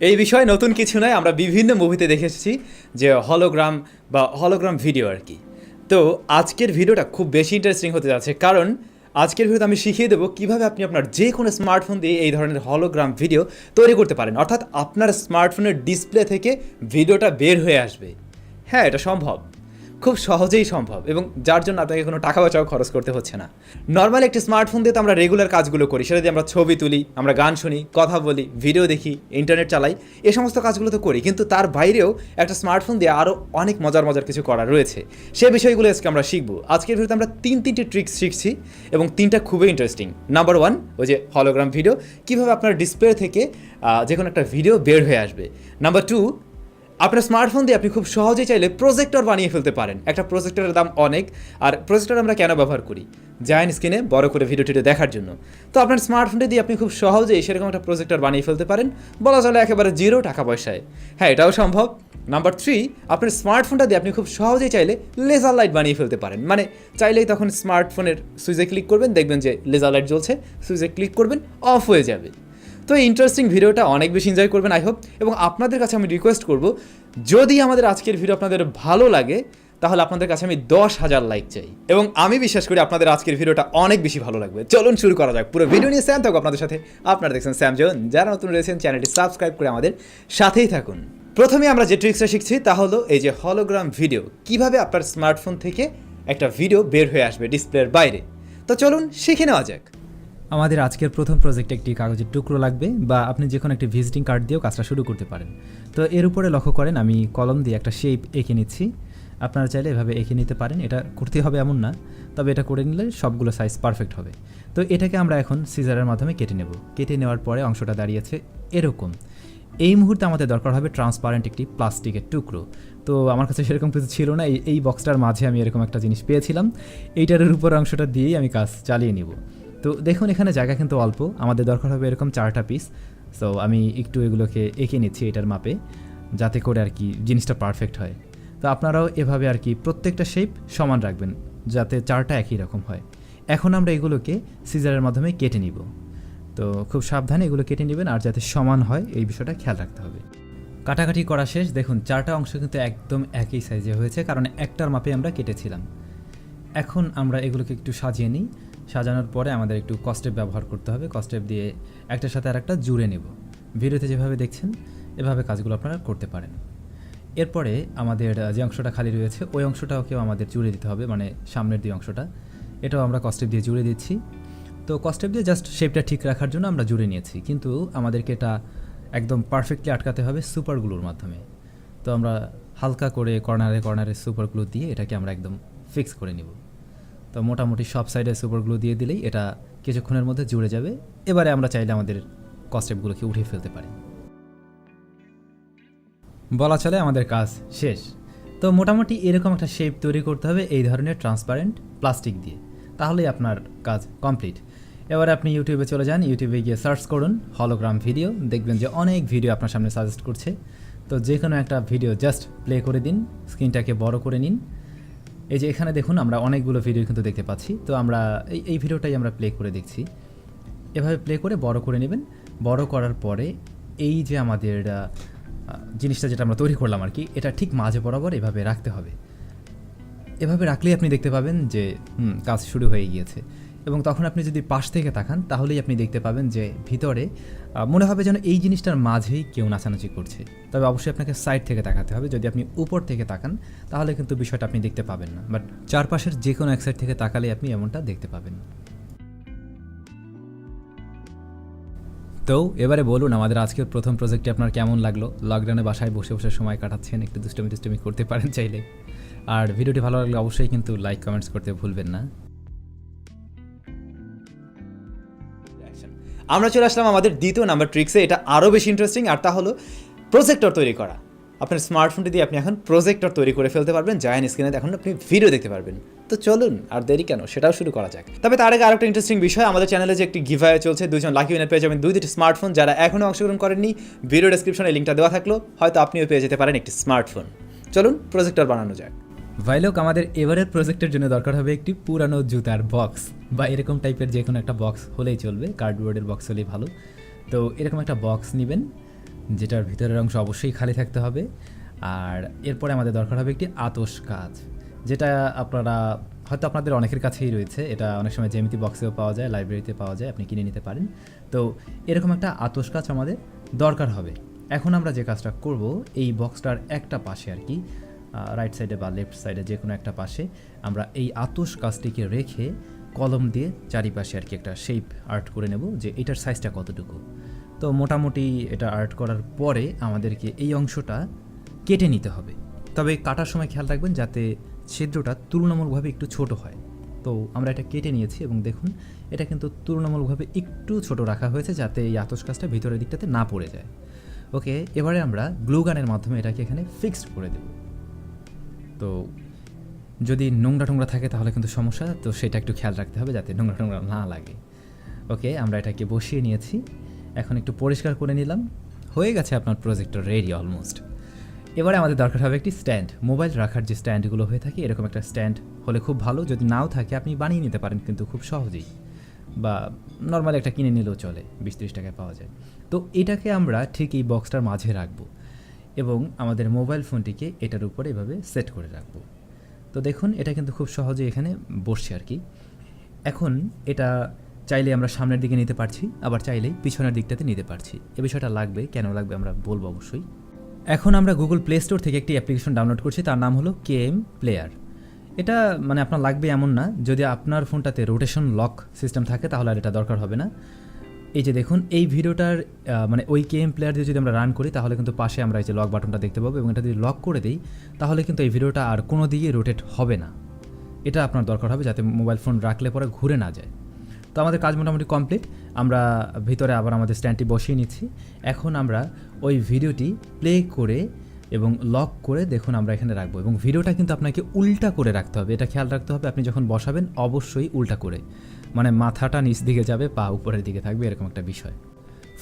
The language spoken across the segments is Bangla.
এই বিষয়ে নতুন কিছু নয়, আমরা বিভিন্ন মুভিতে দেখে এসেছি যে হলোগ্রাম বা হলোগ্রাম ভিডিও আর কি। তো আজকের ভিডিওটা খুব বেশি ইন্টারেস্টিং হতে যাচ্ছে কারণ আজকের ভিডিওতে আমি শিখিয়ে দেবো কীভাবে আপনি আপনার যে কোনো স্মার্টফোন দিয়ে এই ধরনের হলোগ্রাম ভিডিও তৈরি করতে পারেন। অর্থাৎ আপনার স্মার্টফোনের ডিসপ্লে থেকে ভিডিওটা বের হয়ে আসবে। হ্যাঁ এটা সম্ভব। খুব সহজেই সম্ভব এবং যার জন্য আপনাকে কোনো টাকা পয়সাও খরচ করতে হচ্ছে না। নর্মাল একটি স্মার্টফোন দিয়ে তো আমরা রেগুলার কাজগুলো করি। সেটা দিয়ে আমরা ছবি তুলি, আমরা গান শুনি, কথা বলি ভিডিও দেখি ইন্টারনেট চালাই, এ সমস্ত কাজগুলো তো করি। কিন্তু তার বাইরেও একটা স্মার্টফোন দিয়ে আরও অনেক মজার মজার কিছু করা রয়েছে। সে বিষয়গুলো আজকে আমরা শিখব। আজকের ভিডিওতে আমরা তিন, তিনটি ট্রিক্স শিখছি এবং তিনটা খুবই ইন্টারেস্টিং নাম্বার ওয়ান ওই যে হলোগ্রাম ভিডিও কীভাবে আপনার ডিসপ্লে থেকে যে কোনো একটা ভিডিও বের হয়ে আসবে। নাম্বার টু আপনার স্মার্টফোন দিয়ে আপনি খুব সহজেই চাইলে প্রজেক্টর বানিয়ে ফেলতে পারেন। একটা প্রজেক্টরের দাম অনেক, আর প্রজেক্টর আমরা কেন ব্যবহার করি? জায়ান্ট স্ক্রিনে বড় করে ভিডিও টিডিও দেখার জন্য। তো আপনার স্মার্টফোনটি দিয়ে আপনি খুব সহজেই সেরকম একটা প্রজেক্টর বানিয়ে ফেলতে পারেন। বলা চলে একেবারে জিরো টাকা পয়সায়। হ্যাঁ এটাও সম্ভব। নাম্বার থ্রি আপনার স্মার্টফোনটা দিয়ে আপনি খুব সহজেই চাইলে লেজার লাইট বানিয়ে ফেলতে পারেন। মানে চাইলেই তখন স্মার্টফোনের সুইচে ক্লিক করবেন, দেখবেন যে লেজার লাইট জ্বলছে সুইচে ক্লিক করবেন অফ হয়ে যাবে। তো এই ইন্টারেস্টিং ভিডিওটা অনেক বেশি এনজয় করবেন আই হোপ এবং আপনাদের কাছে আমি রিকোয়েস্ট করব, যদি আমাদের আজকের ভিডিও আপনাদের ভালো লাগে, তাহলে আপনাদের কাছে আমি দশ হাজার লাইক চাই। এবং আমি বিশ্বাস করি আপনাদের আজকের ভিডিওটা অনেক বেশি ভালো লাগবে। চলুন শুরু করা যাক। পুরো ভিডিও নিয়ে স্যাম থাকব আপনাদের সাথে। আপনারা দেখছেন স্যাম জন যারা নতুন রয়েছেন, চ্যানেলটি সাবস্ক্রাইব করে আমাদের সাথেই থাকুন। প্রথমে আমরা যে ট্রিক্সটা শিখছি, তা হলো এই যে হলোগ্রাম ভিডিও কীভাবে আপনার স্মার্টফোন থেকে একটা ভিডিও বের হয়ে আসবে ডিসপ্লের বাইরে। তো চলুন শিখে নেওয়া যাক। আমাদের আজকের প্রথম প্রজেক্টে একটি কাগজের টুকরো লাগবে বা আপনি যে কোনো একটি ভিজিটিং কার্ড দিয়েও কাজটা শুরু করতে পারেন। তো এর উপরে লক্ষ্য করেন, আমি কলম দিয়ে একটা শেপ এঁকে নিচ্ছি। আপনারা চাইলে এভাবে এঁকে নিতে পারেন, এটা করতে হবে এমন না, তবে এটা করে নিলে সবগুলো সাইজ পারফেক্ট হবে। তো এটাকে আমরা এখন সিজারের মাধ্যমে কেটে নেব। কেটে নেওয়ার পরে অংশটা দাঁড়িয়েছে এরকম। এই মুহূর্তে আমাদের দরকার হবে ট্রান্সপারেন্ট একটি প্লাস্টিকের টুকরো। তো আমার কাছে সেরকম কিছু ছিল না, এই বক্সটার মাঝে আমি এরকম একটা জিনিস পেয়েছিলাম। এইটার উপর অংশটা দিয়েই আমি কাজ চালিয়ে নিব। তো দেখুন, এখানে জায়গা কিন্তু অল্প। আমাদের দরকার হবে এরকম চারটা পিস সো আমি একটু এগুলোকে এঁকে নিচ্ছি এটার মাপে, যাতে করে আর কি জিনিসটা পারফেক্ট হয়। তো আপনারাও এভাবে আর কি প্রত্যেকটা শেপ সমান রাখবেন, যাতে চারটা একই রকম হয়। এখন আমরা এগুলোকে সিজারের মাধ্যমে কেটে নিব। তো খুব সাবধানে এগুলো কেটে নেবেন, আর যাতে সমান হয়, এই বিষয়টা খেয়াল রাখতে হবে। কাটাকাটি করা শেষ। দেখুন, চারটা অংশ কিন্তু একদম একই সাইজে হয়েছে, কারণ একটার মাপে আমরা কেটেছিলাম। এখন আমরা এগুলোকে একটু সাজিয়ে নিই। সাজানোর পরে আমাদের একটু কস্টেপ ব্যবহার করতে হবে। কস্টেপ দিয়ে একটার সাথে আর একটা জুড়ে নেব। ভিডিওতে যেভাবে দেখছেন, এভাবে কাজগুলো আপনারা করতে পারেন। এরপরে আমাদের যে অংশটা খালি রয়েছে, ওই অংশটাকেও আমাদের জুড়ে দিতে হবে মানে সামনের যে অংশটা, এটাও আমরা কস্টেপ দিয়ে জুড়ে দিচ্ছি। তো কস্টেপ দিয়ে জাস্ট শেপটা ঠিক রাখার জন্য আমরা জুড়ে নিয়েছি। কিন্তু আমাদেরকে এটা একদম পারফেক্টলি আটকাতে হবে সুপারগুলোর মাধ্যমে। তো আমরা হালকা করে কর্নারে কর্নারে সুপারগুলো দিয়ে এটাকে আমরা একদম ফিক্স করে নিব। তো মোটামুটি সব সাইডে সুপারগুলো দিয়ে দিলেই এটা কিছুক্ষণের মধ্যে জুড়ে যাবে। এবারে আমরা চাইলে আমাদের কস্টেপগুলোকে উঠিয়ে ফেলতে পারি। বলা চলে আমাদের কাজ শেষ। তো মোটামুটি এরকম একটা শেপ তৈরি করতে হবে এই ধরনের ট্রান্সপারেন্ট প্লাস্টিক দিয়ে। তাহলেই আপনার কাজ কমপ্লিট এবারে আপনি ইউটিউবে চলে যান ইউটিউবে গিয়ে সার্চ করুন হলোগ্রাম ভিডিও দেখবেন যে অনেক ভিডিও আপনার সামনে সাজেস্ট করছে। তো যে কোনো একটা ভিডিও জাস্ট প্লে করে দিন স্ক্রিনটাকে বড় করে নিন। এই যে এখানে দেখুন, আমরা অনেকগুলো ভিডিও কিন্তু দেখতে পাচ্ছি। তো আমরা এই এই ভিডিওটাই আমরা প্লে করে দেখছি। এভাবে প্লে করে বড় করে নেবেন। বড় করার পরে এই যে আমাদের জিনিসটা যেটা আমরা তৈরি করলাম আর কি, এটা ঠিক মাঝে বরাবর এভাবে রাখতে হবে। এভাবে রাখলেই আপনি দেখতে পাবেন যে কাজ শুরু হয়ে গিয়েছে। এবং তখন আপনি যদি পাশ থেকে তাকান, তাহলেই আপনি দেখতে পাবেন যে ভিতরে মনে হবে যেন এই জিনিসটার মাঝেই কেউ নাচানাচি করছে। তবে অবশ্যই আপনাকে সাইড থেকে তাকাতে হবে। যদি আপনি উপর থেকে তাকান, তাহলে কিন্তু বিষয়টা আপনি দেখতে পাবেন না। বাট চারপাশের যে কোনো এক সাইড থেকে তাকালে আপনি এমনটা দেখতে পাবেন। তো, এবারে বলুন, আমাদের আজকের প্রথম প্রজেক্টটি আপনার কেমন লাগল? লকডাউনে বাসায় বসে বসে সময় কাটাচ্ছেন, একটু দুষ্টমি দুষ্টমি করতে পারেন চাইলে। আর ভিডিওটি ভালো লাগলে অবশ্যই কিন্তু লাইক, কমেন্টস করতে ভুলবেন না। আমরা চলে আসলাম আমাদের দ্বিতীয় নাম্বার ট্রিক্সে এটা আরও বেশি ইন্টারেস্টিং আর তা হলো প্রজেক্টর তৈরি করা। আপনার স্মার্টফোনটি দিয়ে আপনি এখন প্রজেক্টর তৈরি করে ফেলতে পারবেন। জায়ান স্ক্রিনে এখন আপনি ভিডিও দেখতে পারবেন। তো চলুন, আর দেরি কেন? সেটাও শুরু করা যাক। তবে তার আগে আরেকটা ইন্টারেস্টিং বিষয়, আমাদের চ্যানেলে যে একটি গিভায় চলছে, দুজন লাকি উইনার পেয়ে যাবেন দুই দুটি স্মার্টফোন যারা এখনও অংশগ্রহণ করেননি। ভিডিও ডেসক্রিপশনে লিঙ্কটা দেওয়া থাকল। হয়তো আপনিও পেয়ে যেতে পারেন একটি স্মার্টফোন চলুন প্রজেক্টর বানানো যাক। ভাইলোক, আমাদের এবারের প্রজেক্টের জন্য দরকার হবে একটি পুরানো জুতার বক্স বা এরকম টাইপের যে কোনো একটা বক্স হলেই চলবে কার্ডবোর্ডের বক্স হলেই ভালো। তো এরকম একটা বক্স নেবেন, যেটার ভিতরের অংশ অবশ্যই খালি থাকতে হবে। আর এরপরে আমাদের দরকার হবে একটি আতস কাজ যেটা আপনারা, হয়তো আপনাদের অনেকের কাছেই রয়েছে। এটা অনেক সময় জেমিতি বক্সেও পাওয়া যায় লাইব্রেরিতে পাওয়া যায়, আপনি কিনে নিতে পারেন। তো এরকম একটা আতস কাজ আমাদের দরকার হবে। এখন আমরা যে কাজটা করব, এই বক্সটার একটা পাশে আর কি রাইট সাইডে বা লেফট সাইডে যে কোনো একটা পাশে আমরা এই আতস কাজটিকে রেখে কলম দিয়ে চারিপাশে আর কি একটা শেপ আর্ট করে নেব যে এটার সাইজটা কতটুকু। তো মোটামুটি এটা আর্ট করার পরে আমাদেরকে এই অংশটা কেটে নিতে হবে। তবে কাটার সময় খেয়াল রাখবেন যাতে ছিদ্রটা তুলনামূলকভাবে একটু ছোট হয়। তো আমরা এটা কেটে নিয়েছি এবং দেখুন, এটা কিন্তু তুলনামূলকভাবে একটু ছোট রাখা হয়েছে যাতে এই আতস কাজটা ভিতরের দিকটাতে না পড়ে যায়। ওকে এবারে আমরা গ্লুগানের মাধ্যমে এটাকে এখানে ফিক্সড করে দেব। তো যদি নোংরা টোংরা থাকে তাহলে কিন্তু সমস্যা, তো সেটা একটু খেয়াল রাখতে হবে যাতে নোংরা টোংরা না লাগে। ওকে, আমরা এটাকে বসিয়ে নিয়েছি। এখন একটু পরিষ্কার করে নিলাম। হয়ে গেছে আপনার প্রজেক্টর রেডি অলমোস্ট। এবারে আমাদের দরকার হবে একটি স্ট্যান্ড। মোবাইল রাখার যে স্ট্যান্ডগুলো হয়ে থাকে, এরকম একটা স্ট্যান্ড হলে খুব ভালো। যদি নাও থাকে, আপনি বানিয়ে নিতে পারেন কিন্তু খুব সহজেই। বা নর্মাল একটা কিনে নিলেও চলে, বিশ ত্রিশ টাকায় পাওয়া যায়। তো এটাকে আমরা ঠিক এই বক্সটার মাঝে রাখব। এবং আমাদের মোবাইল ফোনটিকে এটার উপরে এভাবে সেট করে রাখব। তো দেখুন, এটা কিন্তু খুব সহজে এখানে বসছে আর কি। এখন এটা চাইলে আমরা সামনের দিকে নিতে পারছি, আবার চাইলেই পিছনের দিকটাতে নিতে পারছি। এ বিষয়টা লাগবে, কেন লাগবে আমরা বলব অবশ্যই। এখন আমরা গুগল প্লে স্টোর থেকে একটি অ্যাপ্লিকেশন ডাউনলোড করছি, তার নাম হলো কে এম প্লেয়ার এটা মানে আপনার লাগবে এমন না, যদি আপনার ফোনটাতে রোটেশন লক সিস্টেম থাকে, তাহলে আর এটা দরকার হবে না। এই যে দেখুন, এই ভিডিওটার মানে ওই গেম প্লেয়ার দিয়ে যদি আমরা রান করি, তাহলে কিন্তু পাশে আমরা এই যে লক বাটনটা দেখতে পাবো এবং এটা যদি লক করে দিই, তাহলে কিন্তু এই ভিডিওটা আর কোনো দিকে রোটেট হবে না। এটা আপনার দরকার হবে যাতে মোবাইল ফোন রাখলে পরে ঘুরে না যায়। তো আমাদের কাজ মোটামুটি কমপ্লিট আমরা ভিতরে আবার আমাদের স্ট্যান্ডটি বসিয়ে নিচ্ছি। এখন আমরা ওই ভিডিওটি প্লে করে এবং লক করে দেখুন আমরা এখানে রাখব এবং ভিডিওটা কিন্তু আপনাকে উল্টা করে রাখতে হবে। এটা খেয়াল রাখতে হবে, আপনি যখন বসাবেন, অবশ্যই উল্টা করে। মানে মাথাটা নিচ দিকে যাবে, পা উপরের দিকে থাকবে, এরকম একটা বিষয়।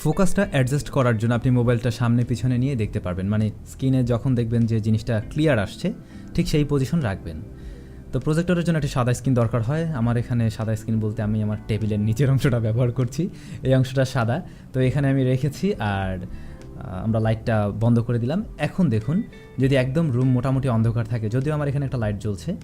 ফোকাসটা অ্যাডজাস্ট করার জন্য আপনি মোবাইলটা সামনে পিছনে নিয়ে দেখতে পারবেন। মানে স্ক্রিনে যখন দেখবেন যে জিনিসটা ক্লিয়ার আসছে, ঠিক সেই পজিশন রাখবেন। তো প্রজেক্টরের জন্য একটা সাদা স্ক্রিন দরকার হয়। আমার এখানে সাদা স্ক্রিন বলতে আমি আমার টেবিলের নিচের অংশটা ব্যবহার করছি। এই অংশটা সাদা। তো এখানে আমি রেখেছি আর আমরা লাইটটা বন্ধ করে দিলাম। এখন দেখুন, যদি একদম রুম মোটামুটি অন্ধকার থাকে, যদিও আমার এখানে একটা লাইট জ্বলছে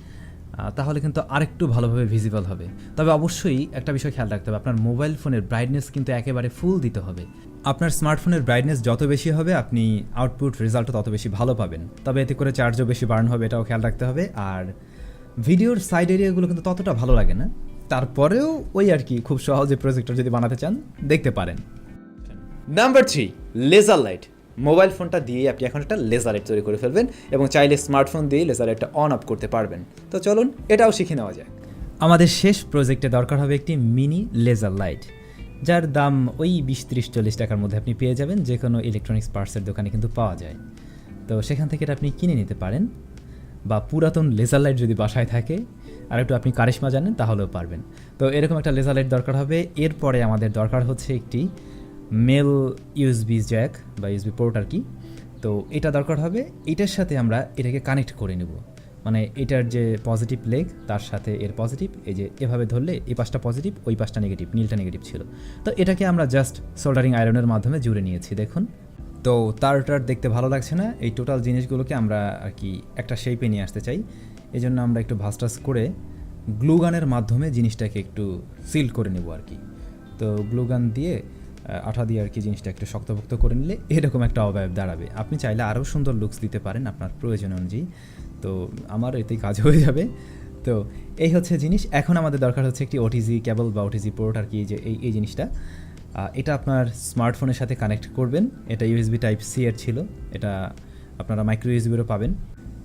তাহলে কিন্তু আরেকটু ভালোভাবে ভিজিবল হবে। তবে অবশ্যই একটা বিষয় খেয়াল রাখতে হবে, আপনার মোবাইল ফোনের ব্রাইটনেস কিন্তু একেবারে ফুল দিতে হবে। আপনার স্মার্টফোনের ব্রাইটনেস যত বেশি হবে, আপনি আউটপুট রেজাল্টও তত বেশি ভালো পাবেন। তবে এতে করে চার্জও বেশি বার্ন হবে, এটাও খেয়াল রাখতে হবে। আর ভিডিওর সাইড এরিয়াগুলো কিন্তু ততটা ভালো লাগে না। তারপরেও ওই আর কি, খুব সহজে প্রজেক্টর যদি বানাতে চান, দেখতে পারেন। Number three laser light mobile ফোনটা দিয়ে আপনি এখন একটা লেজার লাইট তৈরি করে ফেলবেন এবং চাইলে স্মার্টফোন দিয়ে লেজার লাইটটা অন অফ করতে পারবেন। তো চলুন, এটাও শিখে নেওয়া যায় আমাদের শেষ প্রজেক্টে দরকার হবে একটি মিনি লেজার লাইট যার দাম ওই বিশ ত্রিশ চল্লিশ টাকার মধ্যে আপনি পেয়ে যাবেন যে কোনো ইলেকট্রনিক্স পার্টসের দোকানে কিন্তু পাওয়া যায়। তো সেখান থেকে এটা আপনি কিনে নিতে পারেন, বা পুরাতন লেজার লাইট যদি বাসায় থাকে, আর একটু আপনি কারিশমা জানেন তাহলেও পারবেন। তো এরকম একটা লেজার লাইট দরকার হবে। এরপরে আমাদের দরকার হচ্ছে একটি মেল ইউএসবি জ্যাক বা ইউএসবি পোর্ট আর কি। তো এটা দরকার হবে, এটার সাথে আমরা এটাকে কানেক্ট করে নেব। মানে এটার যে পজিটিভ লেগ, তার সাথে এর পজিটিভ, এই যে এভাবে ধরলে এই পাশটা পজিটিভ, ওই পাশটা নেগেটিভ, নীলটা নেগেটিভ ছিল। তো এটাকে আমরা জাস্ট সোল্ডারিং আয়রনের মাধ্যমে জুড়ে নিয়েছি, দেখুন। তো তারটার দেখতে ভালো লাগছে না, এই টোটাল জিনিসগুলোকে আমরা আর কি একটা শেপে নিয়ে আসতে চাই। এই জন্য আমরা একটু ভাস্টাস করে গ্লুগানের মাধ্যমে জিনিসটাকে একটু সিল করে নেব আর কি। তো গ্লুগান দিয়ে আঠা দিয়ে আর কি জিনিসটা একটু শক্তপোক্ত করে নিলে এরকম একটা অবয়ব দাঁড়াবে। আপনি চাইলে আরও সুন্দর লুকস দিতে পারেন আপনার প্রয়োজন অনুযায়ী। তো আমার এতেই কাজ হয়ে যাবে। তো এই হচ্ছে জিনিস। এখন আমাদের দরকার হচ্ছে একটি ওটিজি কেবল বা ওটিজি পোর্ট আর কি যে, এই এই জিনিসটা। এটা আপনার স্মার্টফোনের সাথে কানেক্ট করবেন। এটা ইউএসবি টাইপ সি এর ছিল। এটা আপনারা মাইক্রো ইউএসবিরও পাবেন।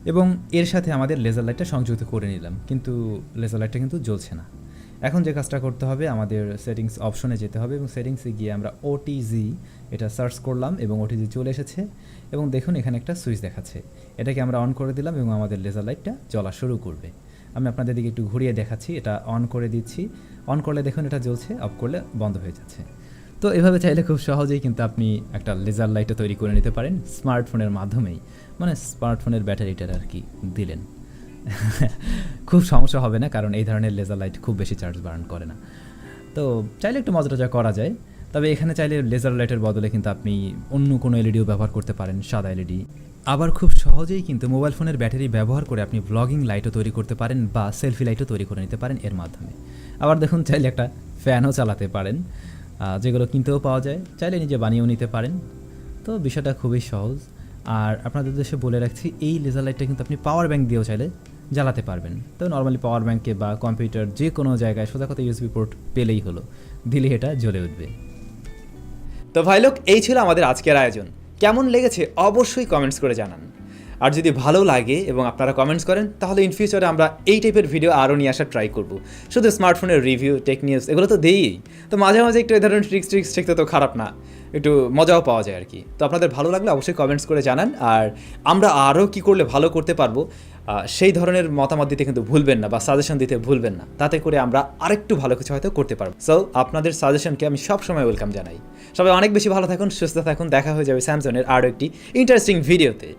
এবং এর সাথে আমাদের লেজার লাইটটা সংযুক্ত করে নিলাম। কিন্তু লেজার লাইটটা কিন্তু জ্বলছে না। এখন যে কাজটা করতে হবে, আমাদের সেটিংস অপশনে যেতে হবে এবং সেটিংসে গিয়ে আমরা ওটিজি এটা সার্চ করলাম এবং ওটিজি চলে এসেছে এবং দেখুন এখানে একটা সুইচ দেখাচ্ছে। এটাকে আমরা অন করে দিলাম এবং আমাদের লেজার লাইটটা জ্বলা শুরু করবে। আমি আপনাদের দিকে একটু ঘুরিয়ে দেখাচ্ছি, এটা অন করে দিচ্ছি। অন করলে দেখুন এটা জ্বলছে অফ করলে বন্ধ হয়ে যাচ্ছে। তো এভাবে চাইলে খুব সহজেই কিন্তু আপনি একটা লেজার লাইটও তৈরি করে নিতে পারেন স্মার্টফোনের মাধ্যমেই মানে স্মার্টফোনের ব্যাটারিটার আর কি দিলেন। খুব সমস্যা হবে না, কারণ এই ধরনের লেজার লাইট খুব বেশি চার্জ বার্ন করে না। তো চাইলে একটু মজা মজাটা করা যায়, তবে এখানে চাইলে লেজার লাইটের বদলে কিন্তু আপনি অন্য কোনো এলইডিও ব্যবহার করতে পারেন, সাদা এলইডি আবার খুব সহজেই কিন্তু মোবাইল ফোনের ব্যাটারি ব্যবহার করে আপনি ব্লগিং লাইটও তৈরি করতে পারেন বা সেলফি লাইটও তৈরি করে নিতে পারেন এর মাধ্যমে। আবার দেখুন, চাইলে একটা ফ্যানও চালাতে পারেন যেগুলো কিনতেও পাওয়া যায়, চাইলে নিজে বানিয়েও নিতে পারেন। তো বিষয়টা খুবই সহজ। আর আপনাদের দেশে বলে রাখছি, এই লেজার লাইটটা কিন্তু আপনি পাওয়ার ব্যাংক দিয়েও চাইলে জ্বালাতে পারবেন। তো নর্মালি পাওয়ার ব্যাঙ্কে বা কম্পিউটার যে কোনো জায়গায় সোজা কথা ইউএসবি পোর্ট পেলেই হলো। দিলে এটা জ্বলে উঠবে। তো ভাই লোক, এই ছিল আমাদের আজকের আয়োজন। কেমন লেগেছে অবশ্যই কমেন্টস করে জানান। আর যদি ভালো লাগে এবং আপনারা কমেন্টস করেন, তাহলে ইন ফিউচারে আমরা এই টাইপের ভিডিও আরও নিয়ে আসার ট্রাই করব। শুধু স্মার্টফোনের রিভিউ টেক নিউজ এগুলো তো দেই তো মাঝে মাঝে একটু এই ধরনের ট্রিক্স ট্রিক্স শিখতে তো খারাপ না। একটু মজাও পাওয়া যায় আর কি। তো আপনাদের ভালো লাগলে অবশ্যই কমেন্টস করে জানান। আর আমরা আরও কি করলে ভালো করতে পারব সেই ধরনের মতামত দিতে কিন্তু ভুলবেন না বা সাজেশন দিতে ভুলবেন না। তাতে করে আমরা আরেকটু ভালো কিছু হয়তো করতে পারব। সো আপনাদের সাজেশনকে আমি সবসময় ওয়েলকাম জানাই। সবাই অনেক বেশি ভালো থাকুন, সুস্থ থাকুন। দেখা হয়ে যাবে স্যামসংয়ের আরও একটি ইন্টারেস্টিং ভিডিওতে